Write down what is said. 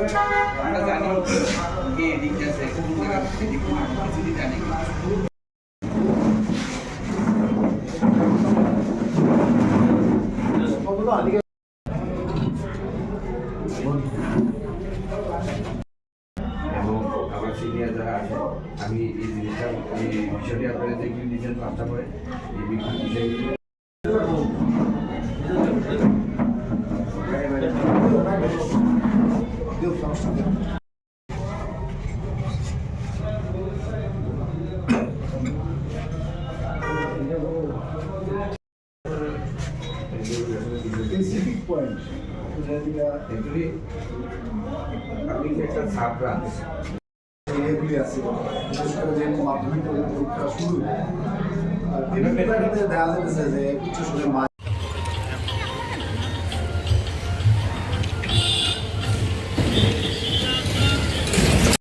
আমরা জানি যে এদিকটা আছে কিছুই জানি আমি এই জিনিসটা এই বিষয়টি আপনাদের দেখে দিয়েছেন আশা করে এই স্পেসিফিক পয়েন্ট একটা সাব ব্রাঞ্চ এগুলি আছে। বিশেষ করে মাধ্যমিক পরীক্ষা শুরু বিভিন্ন জায়গাতে যে উচ্চ